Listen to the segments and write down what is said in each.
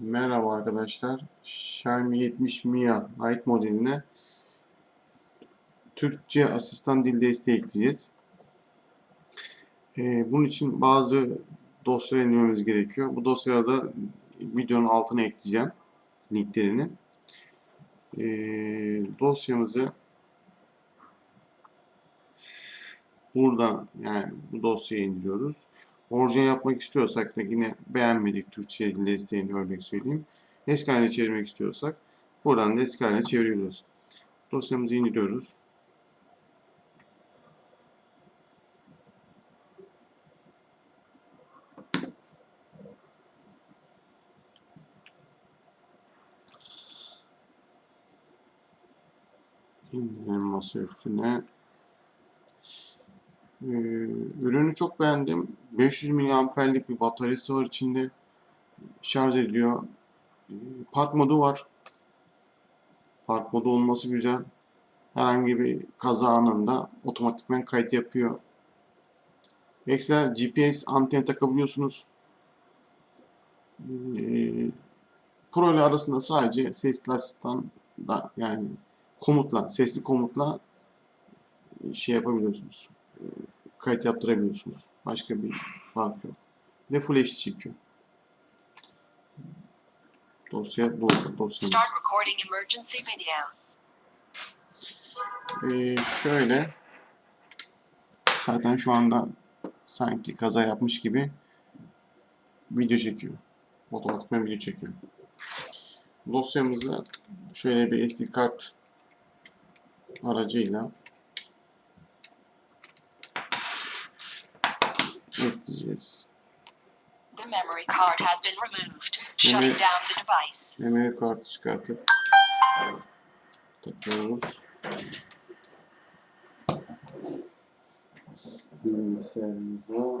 Merhaba arkadaşlar. Xiaomi 70 Mia Lite modeline Türkçe asistan dil desteği ekleyeceğiz. Ee, bunun için bazı dosyalar indirmemiz gerekiyor. Bu dosyaları da videonun altına ekleyeceğim linklerini. Ee, dosyamızı buradan yani bu dosyayı indiriyoruz. Orijinal yapmak istiyorsak da yine beğenmedik Türkçe dil desteğini örnek söyleyeyim. Eski haline çevirmek istiyorsak buradan da eski haline çeviriyoruz. Dosyamızı indiriyoruz. İndirelim masa üstüne. Ee, ürünü çok beğendim. 500 miliamperlik bir bataryası var içinde. Şarj ediyor. Ee, park modu var. Park modu olması güzel. Herhangi bir kaza anında otomatikman kayıt yapıyor. Ekstra GPS anteni takabiliyorsunuz. Ee, Pro ile arasında sadece sesli asistan da yani komutla, sesli komutla şey yapabiliyorsunuz kayıt yaptırabiliyorsunuz. Başka bir fark yok. Ve Full HD çekiyor. Dosya bu dosyamız. Ee, şöyle zaten şu anda sanki kaza yapmış gibi video çekiyor. Otomatikman video çekiyor. Dosyamızı şöyle bir SD kart aracıyla ekleyeceğiz. The memory card has been removed. Memory- Shutting down the device. Memory kartı çıkartıp takıyoruz. Bilgisayarımıza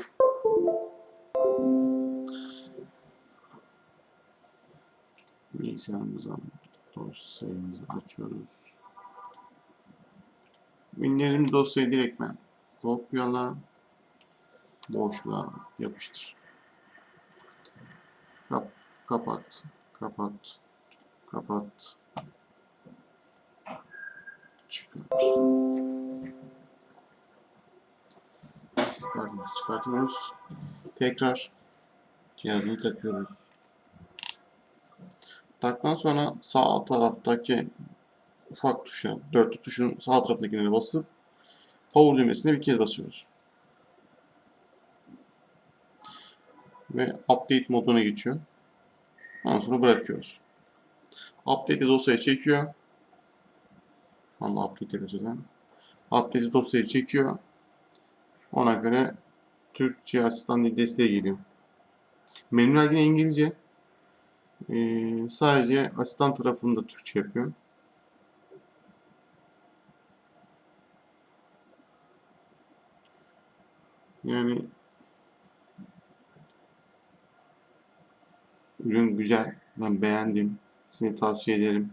bilgisayarımızdan dosyamızı açıyoruz. İndirim dosyayı direktmen kopyala boşluğa yapıştır. Kap, kapat, kapat, kapat. Çıkar. Kartımızı çıkartıyoruz. Tekrar cihazını takıyoruz. Taktan sonra sağ taraftaki ufak tuşa, dörtlü tuşun sağ tarafındakine basıp power düğmesine bir kez basıyoruz. Ve update moduna geçiyor. Ondan sonra bırakıyoruz. Update dosyayı çekiyor. Şu anda update yapıyor zaten. Update dosyayı çekiyor. Ona göre Türkçe asistan dil desteği geliyor. Menüler yine İngilizce. Ee, sadece asistan tarafında Türkçe yapıyor. Yani ürün güzel. Ben beğendim. Size tavsiye ederim.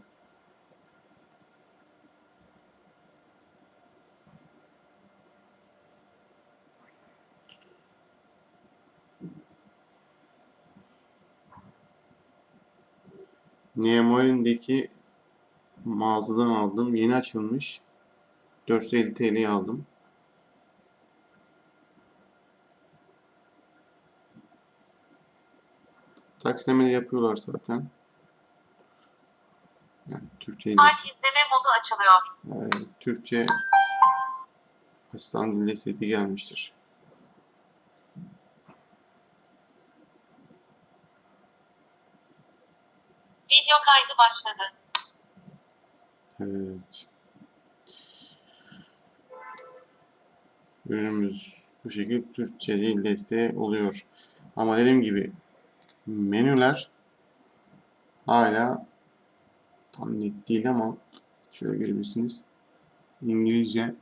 Neomoril'deki mağazadan aldım. Yeni açılmış. 450 TL'ye aldım. Taksimleri yapıyorlar zaten. Yani Türkçe Saat izleme modu açılıyor. e, Türkçe asistan dil desteği gelmiştir. Video kaydı başladı. Evet. Ürünümüz bu şekilde Türkçe dil desteği oluyor. Ama dediğim gibi menüler hala tam net değil ama şöyle görebilirsiniz. İngilizce